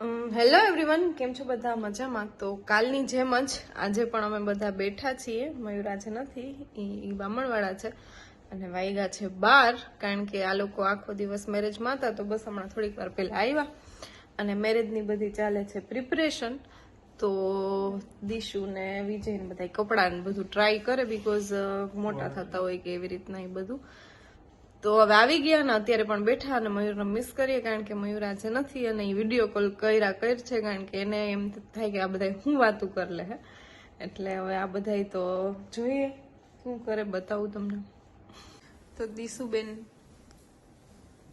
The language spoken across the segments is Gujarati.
હેલો એવરીવન કેમ છો બધા? મજામાં? તો કાલની જેમ જ આજે પણ અમે બધા બેઠા છીએ મયુરાજ નથી એ બામણવાળા છે અને વાઈગા છે બાર કારણ કે આ લોકો આખો દિવસ મેરેજમાં હતા તો બસ હમણાં થોડીક વાર પહેલાં આવ્યા અને મેરેજની બધી ચાલે છે પ્રિપરેશન તો દીશુ ને વિજય ને બધા કપડાં ને બધું ટ્રાય કરે બીકોઝ મોટા થતા હોય કે એવી રીતના એ બધું. તો હવે આવી ગયા ને અત્યારે પણ બેઠા અને મયુરને મિસ કરીએ કારણ કે મયુર આજે નથી અને એ વીડિયો કોલ કર્યા કર છે કારણ કે એને એમ થાય કે આ બધા હું વાતું કર લે એટલે હવે આ બધા તો જોઈએ શું કરે બતાવું તમને. તો દીશુબેન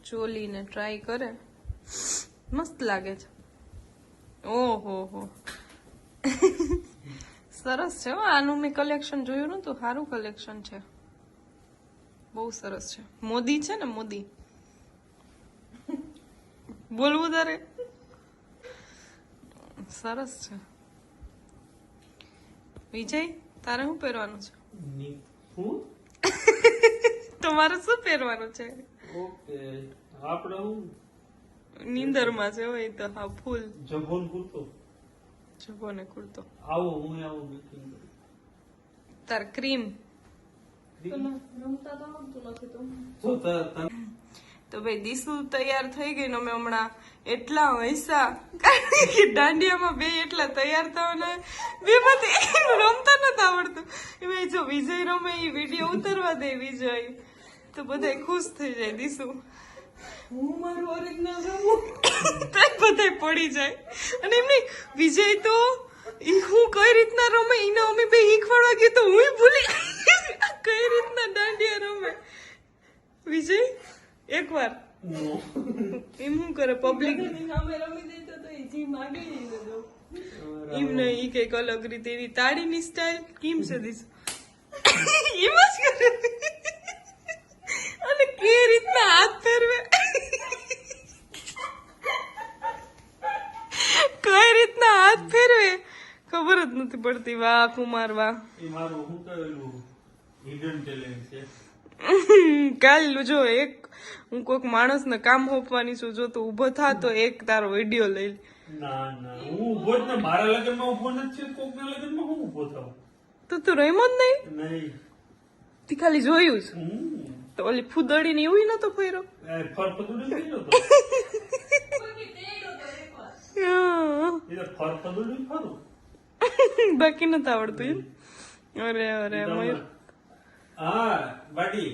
ચોલીને ટ્રાય કરે. મસ્ત લાગે છે. ઓહો હો. સરસ છે આનું મેં કલેક્શન જોયું નતું. સારું કલેક્શન છે. બહુ સરસ છે. મોદી છે ને મોદી. બોલવું તારે? સરસ છે. વિજય તારે શું પહેરવાનું છે? હું? તમારે શું પહેરવાનું છે? ઓકે આપણે હું? નીંદરમાં છે હોય તો હા ફૂલ. જભોન કુર્તો. જભોને કુર્તો. આવો હું આવું તાર ક્રીમ ત- ભાઈ દીસુ તૈયાર થઈ ગઈ અમે હમણાં એટલા હૈસા કારણ કે દાંડિયામાં બે એટલા તૈયાર થવાના બે બધી રમતા નથી આવડતું. એ ભાઈ જો વિજય રમે એ વીડિયો ઉતરવા દે વિજય. તો બધા ખુશ થઈ જાય દીસુ. હું મારું ઓરિજિનલ રમું? બધા પડી જાય. અને એમને વિજય તો હું કઈ રીતના રમે એને અમે બે શીખવાડવા ગયું તો હું ભૂલી. કઈ રીતના દાંડિયા રમે? વિજય, એકવાર. એમ શું કરે? પબ્લિક એમ નહીં, ઈ કંઈક અલગ રીતે. એની તાળીની સ્ટાઇલ કેમ છે દીસ? એમ જ કરે. અને કે રીતના હાથ ફેરવે કઈ રીતના હાથ ફેરવે ખબર જ નથી પડતી, વાહ, કુમાર, વાહ. હિડન ટેલેન્ટ છે. કાલ જો એક હું કોઈક માણસને કામ હોપવાની છું જો તું ઊભો થા તો એક તારો વીડિયો લઈ લે. ના ના હું ઊભો જ ને મારા લગ્નમાં ઊભો નથી છે કોકના લગ્નમાં હું ઊભો થાઉં? તો તું રહેમો જ નહીં? નહીં. તે ખાલી જોયું છે. તો ઓલી ફૂદડી ને એવું નતો ફેરો ફરફદુડી કર્યો તો ફરફદુડી ખરું બાકી નથી આવડતું એમ? અરે અરે મયુર હા બાડી.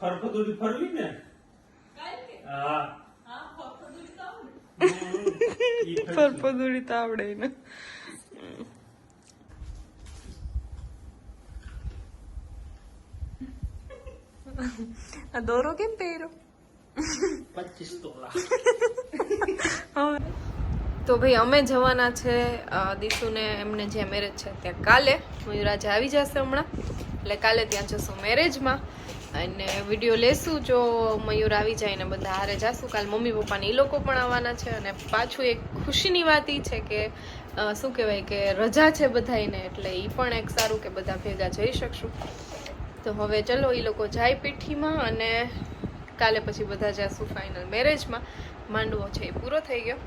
ફરફદુડી ફરવી ને? હા. ઈ તો આવડે ને. આ દોરો કેમ પહેર્યો? પચીસ તોલા. તો ભાઈ અમે જવાના છે દીશુને એમને જે મેરેજ છે ત્યાં કાલે. મયુરાજ આવી જશે હમણાં. એટલે કાલે ત્યાં જશું મેરેજમાં. અને વીડિયો લેશું જો મયુર આવી જાય ને બધા હારે જાશું. કાલ મમ્મી પપ્પાને એ લોકો પણ આવવાના છે અને પાછું એક ખુશીની વાત એ છે કે શું કહેવાય કે રજા છે બધાયને એટલે એ પણ એક સારું કે બધા ભેગા જઈ શકશું. તો હવે ચલો એ લોકો જાય પીઠીમાં અને કાલે પછી બધા જાશું ફાઇનલ મેરેજમાં માંડવો છે એ પૂરો થઈ ગયો.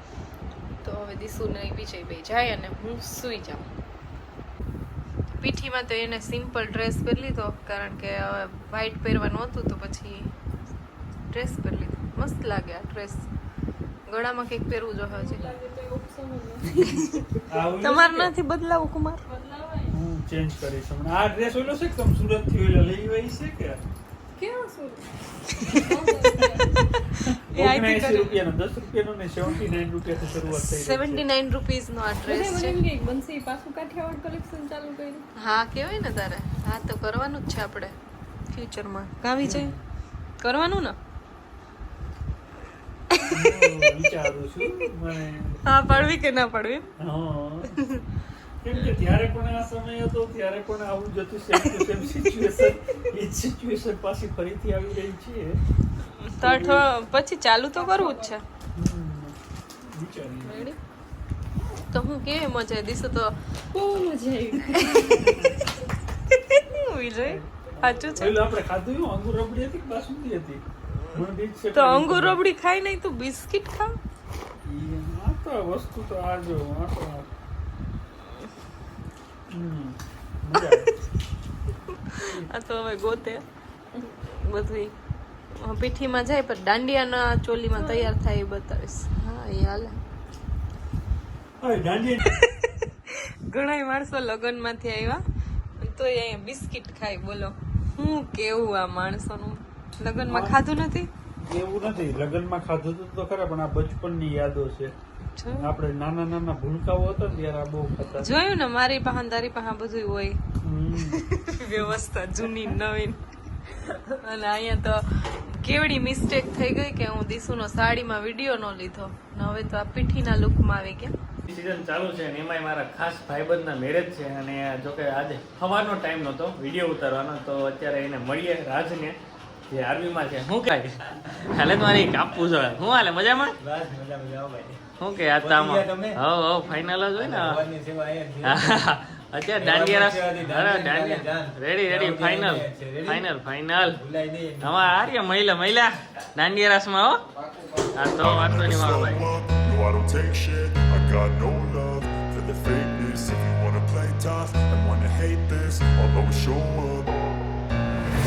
તો હવે દીસુ ને વિજયભાઈ જાય અને હું સૂઈ જાઉં. પીઠીમાં તો એને સિમ્પલ ડ્રેસ પહેરી લીધો કારણ કે વ્હાઈટ પહેરવાનું હતું તો પછી ડ્રેસ પહેરી લીધો. મસ્ત લાગે આ ડ્રેસ ગળામાં કંઈક પહેરવું જો હજી. તમારે નથી બદલાવું કુમાર? ચેન્જ કરીશ આ ડ્રેસ ઓલો છે કે તમે સુરતથી ઓલો લઈ આવી છે કે? કર્યું. હા કેવાય ને તારે? હા તો કરવાનું જ છે આપણે ફ્યુચરમાં કાવી છે? કરવાનું ને? વિચારું છું હા પાડવી કે ના પાડવી. કેમ કે ત્યારે પણ આ સમય હતો ત્યારે પણ આવું જ હતું સેમ ટુ સેમ સિચ્યુએશન એ સિચ્યુએશન પાછી ફરીથી આવી રહી છે. તો પછી ચાલુ તો કરવું જ છે? તો હું કેવી મજા આવી? દીશું તો બહુ મજા આવી. વિજય સાચું છે? આપણે ખાધું અંગુર રબડી હતી કે બાસુંદી હતી? તો અંગુર રબડી ખાઈ નહીં તો? બિસ્કિટ ખા? આ તો વસ્તુ તો આ જો આ તો આ. તો હવે ગોતે. બધું પીઠીમાં જાય પણ દાંડિયાના ચોલીમાં તૈયાર થાય એ બતાવીશ. હા એ હાલે. ઘણા માણસો લગ્નમાંથી આવ્યા. તો એ અહીંયા બિસ્કિટ ખાય બોલો. હું કેવું આ માણસોનું? લગ્નમાં ખાધું નથી? એવું નથી લગ્નમાં ખાધું હતું તો ખરા પણ આ બચપનની યાદો છે. આપણે નાના નાના ભૂલકાઓ હતા ને ત્યારે આ બહુ ખાતા જોયું ને મારી પાસે તારી પાસે બધું હોય. વ્યવસ્થા જૂની નવીન. અને અહીંયા તો કેવડી મિસ્ટેક થઈ ગઈ કે હું દીસુનો સાડીમાં વીડિયો નો લીધો. ને હવે તો આ પીઠીના લુકમાં આવી ગયા. સિઝન ચાલુ છે અને એમાંય મારા ખાસ ભાઈબંધના મેરેજ છે અને જોકે આજે સવારનો ટાઈમ નહોતો વીડિયો ઉતારવાનો તો અત્યારે એને મળીએ રાજને. જે આર્મીમાં છે. શું કહે? હાલે તમારી કાપવું જોઈએ શું હાલે મજામાં? બસ મજા મજા આવો ભાઈ. શું કે આ તો હો હવ હવ ફાઇનલ જ હોય ને છે. અત્યારે દાંડિયા રસ અરે દાંડિયા રેડી રેડી ફાઇનલ છે, ફાઇનલ ફાઇનલ નહીં. આર્ય મહિલા મહિલા? દાંડિયા રાસમાં હો? આ તો વાંધો નહીં મારો ભાઈ. I don't take shit. I got no love for the fakeness. If you wanna play tough and wanna hate this, I'll always show up.